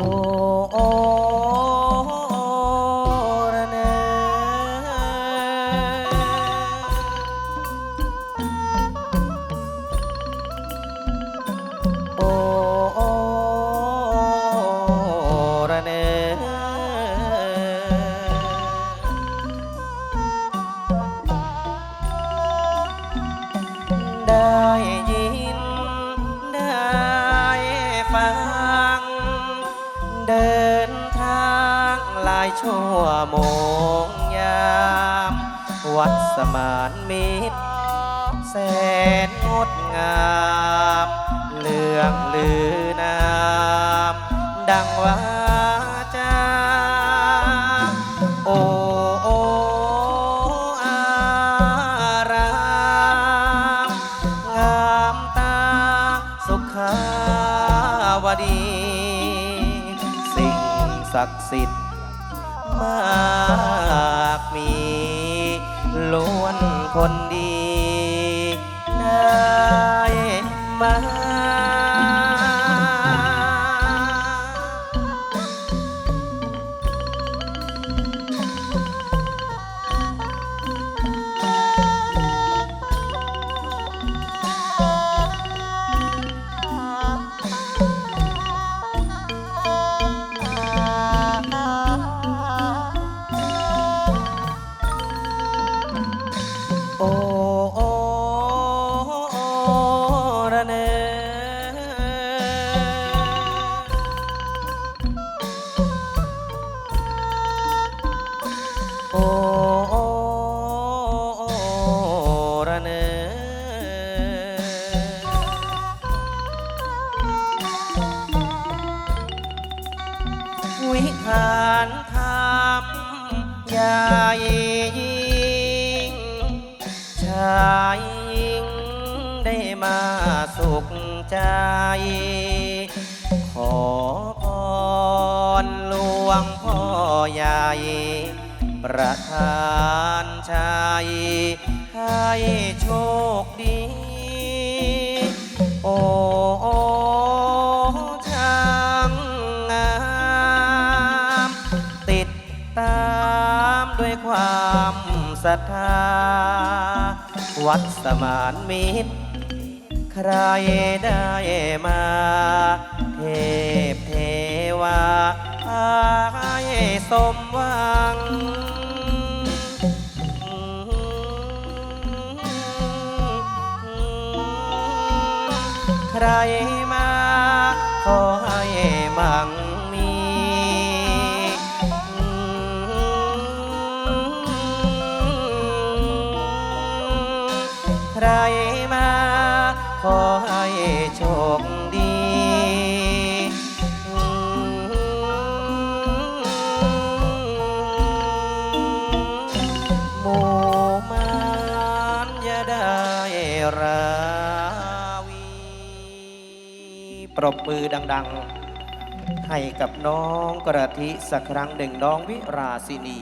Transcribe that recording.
oh, oh. ลายชั่วโมงยาม วัดสมานมิตร แสนงดงามเรื่องลือนาม ดังวาจาโอโออารามงามตาสุขาวดี สิ่งศักดิ์สิทธิ์ มากมีล้วนคน โอโอโอระเนโอโอโอระเนวิหารธรรมใหญ่ มาสุขใจ ขอพรหลวงพ่อใหญ่ ประธานชัยให้โชคดีโอ้โอ้ช่างงามติดตามด้วยความศรัทธาวัดสมานมิตร ใครได้มา เทพเทวาให้สมหวัง ใครมาขอให้มั่งมีใครมา ขอให้โชคดีหมู่มารอย่าได้ราวี ปรบมือดัง ๆ ให้กับน้องกระทิสักครั้งหนึ่งน้องวิราศินี